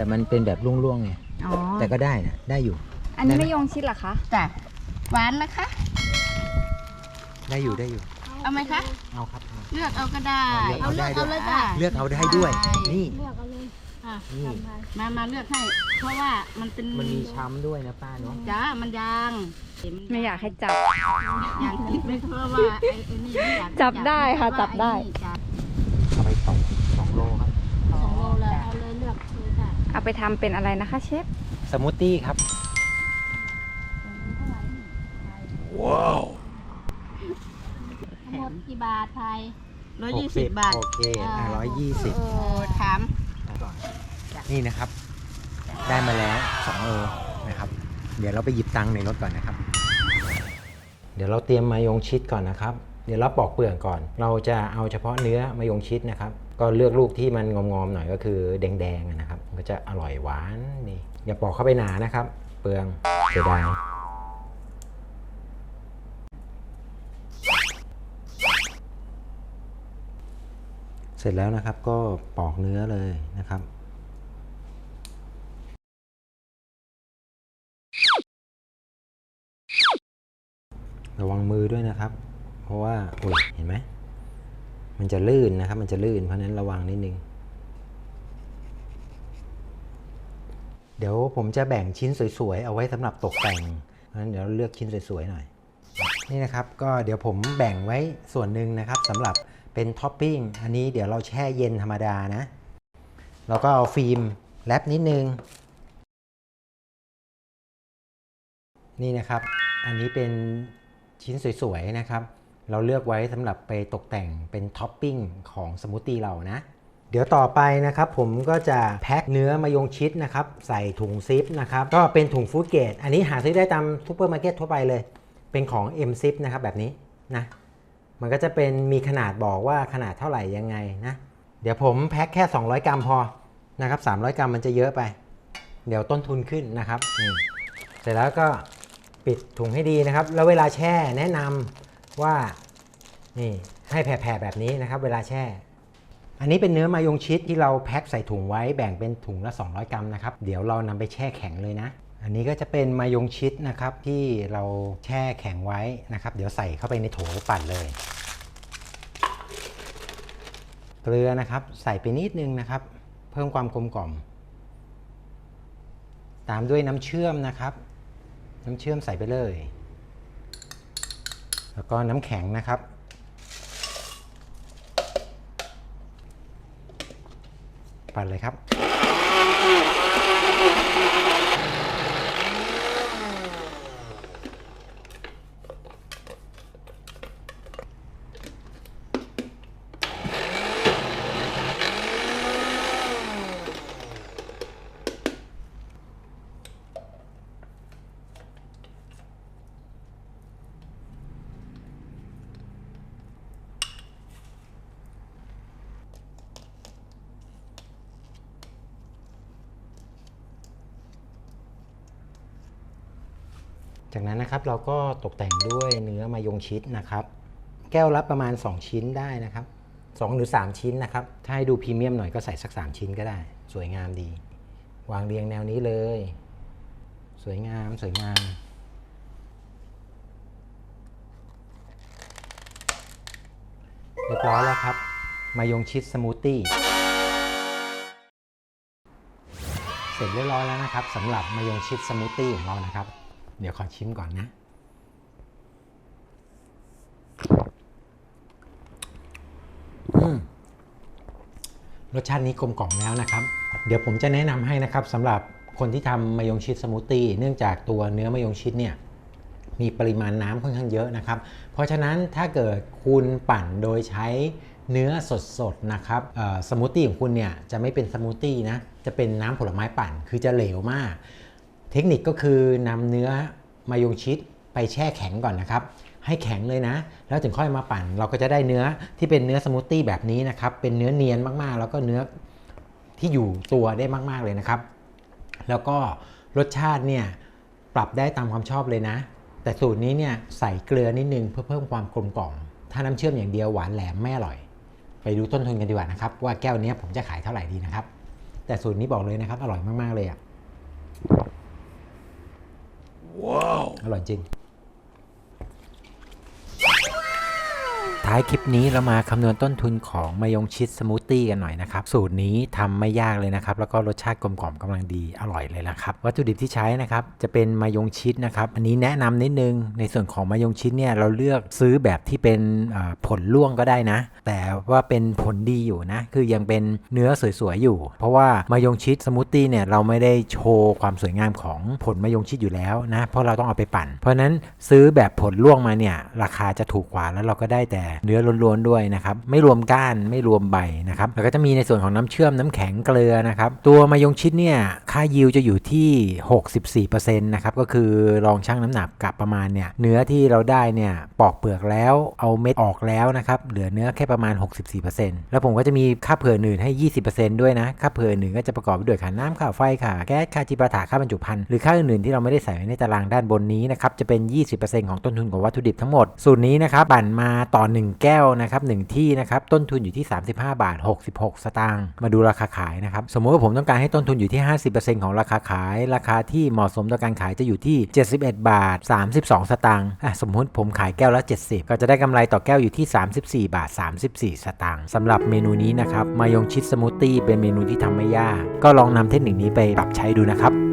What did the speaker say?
แต่มันเป็นแบบร่วงๆไงอ๋อ แต่ก็ได้นะได้อยู่ อันนี้ไม่ยงชิดเหรอคะ จ้ะหวานนะคะ ได้อยู่ได้อยู่เอาไหมคะ เอาครับเอาเลือกเอาก็ได้ เอาเลือกเอาได้ด้วยเลยจ้ะเลือกเอาได้ด้วย นี่อะนี่มามาเลือกให้ เพราะว่ามันเป็นมันมีช้ำด้วยนะป้าเนาะจ้ามันยางไม่อยากให้จับ ยางติดไม่เพราะว่าไอ้ไอ้นี่ไม่อยากจับได้ค่ะเพราจับได้อ้นี่จ้ะ เลยค่ะเอาไปทำเป็นอะไรนะคะเชฟสมูทตี้ครับทั้งหมดกี่บาทไทยร้อยยี่สิบบาท โอเคอะร้อยยี่สิบโอ้ถาม นี่นะครับ ได้มาแล้ว2โลนะครับ เดี๋ยวเราไปหยิบตังค์ในรถก่อนนะครับ เดี๋ยวเราเตรียมมายงชิดก่อนนะครับเดี๋ยวเราปอกเปลือกก่อน เราจะเอาเฉพาะเนื้อมายงชิดนะครับ ก็เลือกลูกที่มันงอมๆหน่อยก็คือแดงๆนะครับ ก็จะอร่อยหวานดีอย่าปอกเข้าไปหนานะครับ เปลืองเสียดายเสร็จแล้วนะครับก็ปอกเนื้อเลยนะครับ ระวังมือด้วยนะครับ ราะว่าโอ้ยเห็นไหมมันจะลื่นนะครับ มันจะลื่นเพราะนั้นระวังนิดนึง เดี๋ยวผมจะแบ่งชิ้นสวยๆ เอาไว้สำหรับตกแต่งเพราะฉะนั้นเดี๋ยวเลือกชิ้นสวยๆหน่อย นี่นะครับก็เดี๋ยวผมแบ่งไว้ส่วนหนึ่งนะครับสำหรับเป็นท็อปปิ้งอันนี้เดี๋ยวเราแช่เย็นธรรมดานะเราก็เอาฟิล์มแรปนิดนึง นี่นะครับ อันนี้เป็นชิ้นสวยๆนะครับ เราเลือกไว้สำหรับไปตกแต่งเป็นท็อปปิ้งของสมูทตี้เรานะ เดี๋ยวต่อไปนะครับผมก็จะแพ็คเนื้อมายงชิดนะครับใส่ถุงซิปนะครับก็เป็นถุงฟูเกรดอันนี้หาซื้อได้ตามซูเปอร์มาร์เก็ตทั่วไปเลย เป็นของ M Zip นะครับแบบนี้นะมันก็จะเป็นมีขนาดบอกว่าขนาดเท่าไหร่ยังไงนะเดี๋ยวผมแพ็คแค่ 200 กรัมพอนะครับ300 กรัมมันจะเยอะไป เดี๋ยวต้นทุนขึ้นนะครับเสร็จแล้วก็ปิดถุงให้ดีนะครับ แล้วเวลาแช่แนะนำ ว่านี่ให้แผ่ๆแบบนี้นะครับ เวลาแช่ อันนี้เป็นเนื้อมายงชิดที่เราแพ็คใส่ถุงไว้แบ่งเป็นถุงละ 200 กรัมนะครับ เดี๋ยวเรานำไปแช่แข็งเลยนะ อันนี้ก็จะเป็นมายงชิดนะครับที่เราแช่แข็งไว้นะครับ เดี๋ยวใส่เข้าไปในโถปั่นเลยเกลือนะครับใส่ไปนิดนึงนะครับ เพิ่มความกลมกล่อม ตามด้วยน้ำเชื่อมนะครับ น้ำเชื่อมใส่ไปเลย แล้วก็น้ำแข็งนะครับ ปั่นเลยครับ จากนั้นนะครับเราก็ตกแต่งด้วยเนื้อมายงชิดนะครับ แก้วละประมาณ 2 ชิ้นได้นะครับ 2 หรือ 3 ชิ้นนะครับ ถ้าให้ดูพรีเมียมหน่อยก็ใส่สัก 3 ชิ้นก็ได้ สวยงามดี วางเรียงแนวนี้เลย สวยงามสวยงามเรียบร้อยแล้วครับ มายงชิดสมูทตี้เสร็จเรียบร้อยแล้วนะครับสำหรับมายงชิดสมูทตี้ของเรานะครับ เดี๋ยวขอชิมก่อนนะ รสชาตินี้กลมกล่อมแล้วนะครับ เดี๋ยวผมจะแนะนำให้นะครับสำหรับคนที่ทำมายงชิดสมูทตี้เนื่องจากตัวเนื้อมายงชิดเนี่ยมีปริมาณน้ำค่อนข้างเยอะนะครับ เพราะฉะนั้นถ้าเกิดคุณปั่นโดยใช้เนื้อสดๆนะครับสมูทตี้ของคุณเนี่ยจะไม่เป็นสมูทตี้นะ จะเป็นน้ำผลไม้ปั่น คือจะเหลวมาก เทคนิคก็คือนำเนื้อมายงชิดไปแช่แข็งก่อนนะครับ ให้แข็งเลยนะ แล้วถึงค่อยมาปั่น เราก็จะได้เนื้อที่เป็นเนื้อสมูทตี้แบบนี้นะครับ เป็นเนื้อเนียนมากๆ แล้วก็เนื้อที่อยู่ตัวได้มากๆเลยนะครับ แล้วก็รสชาติเนี่ยปรับได้ตามความชอบเลยนะ แต่สูตรนี้เนี่ยใส่เกลือนิดนึงเพื่อเพิ่มความกลมกล่อม ถ้าน้ำเชื่อมอย่างเดียวหวานแหลมไม่อร่อย ไปดูต้นทุนกันดีกว่านะครับว่าแก้วนี้ผมจะขายเท่าไหร่ดีนะครับ แต่สูตรนี้บอกเลยนะครับอร่อยมากๆเลยอะว้าวอร่อยจริง ท้ายคลิปนี้เรามาคำนวณต้นทุนของมายงชิดสมูทตี้กันหน่อยนะครับ สูตรนี้ทำไม่ยากเลยนะครับ แล้วก็รสชาติกลมกล่อมกำลังดีอร่อยเลยนะครับ วัตถุดิบที่ใช้นะครับ จะเป็นมายงชิดนะครับ อันนี้แนะนำนิดนึง ในส่วนของมายงชิดเนี่ยเราเลือกซื้อแบบที่เป็นผลร่วงก็ได้นะ แต่ว่าเป็นผลดีอยู่นะ คือยังเป็นเนื้อสวยๆอยู่ เพราะว่ามายงชิดสมูทตี้เนี่ยเราไม่ได้โชว์ความสวยงามของผลมายงชิดอยู่แล้วนะ เพราะเราต้องเอาไปปั่น เพราะฉะนั้นซื้อแบบผลร่วงมาเนี่ยราคาจะถูกกว่าแล้วเราก็ได้แต่เนื้อล้วนๆด้วยนะครับไม่รวมก้านไม่รวมใบนะครับแล้วก็จะมีในส่วนของน้ำเชื่อมน้ำแข็งเกลือนะครับตัวมายงชิดเนี่ยค่ายิวจะอยู่ที่ 64%นะครับก็คือลองชั่งน้ำหนักกับประมาณเนี่ยเนื้อที่เราได้เนี่ยปอกเปลือกแล้วเอาเม็ดออกแล้วนะครับเหลือเนื้อแค่ประมาณ 64%แล้วผมก็จะมีค่าเผื่ออื่นให้ 20%ด้วยนะค่าเผื่ออื่นก็จะประกอบไปด้วยค่าน้ำค่าไฟค่าแก๊สค่าจิปาถะค่าบรรจุภัณฑ์หรือค่าอื่นๆที่เราไม่ได้ใส่ไว้ในตารางด้านบนนี้นะครับจะเป็น 20%ของต้นทุนของวัตถุดิบทั้งหมดสูตรนี้นะครับปั่นมาต่อ1แก้วนะครับหนึ่งที่นะครับต้นทุนอยู่ที่ 35 บาท 66 สตางค์มาดูราคาขายนะครับสมมติว่าผมต้องการให้ต้นทุนอยู่ที่ 50%ของราคาขาย ราคาที่เหมาะสมต่อการขายจะอยู่ที่ 71 บาท 32 สตางค์อะสมมุติผมขายแก้วละ 70 ก็จะได้กำไรต่อแก้วอยู่ที่ 34 บาท 34 สตางค์สำหรับเมนูนี้นะครับมายงชิดสมูทตี้เป็นเมนูที่ทำไม่ยาก ก็ลองนำเทคนิคนี้ไปปรับใช้ดูนะครับ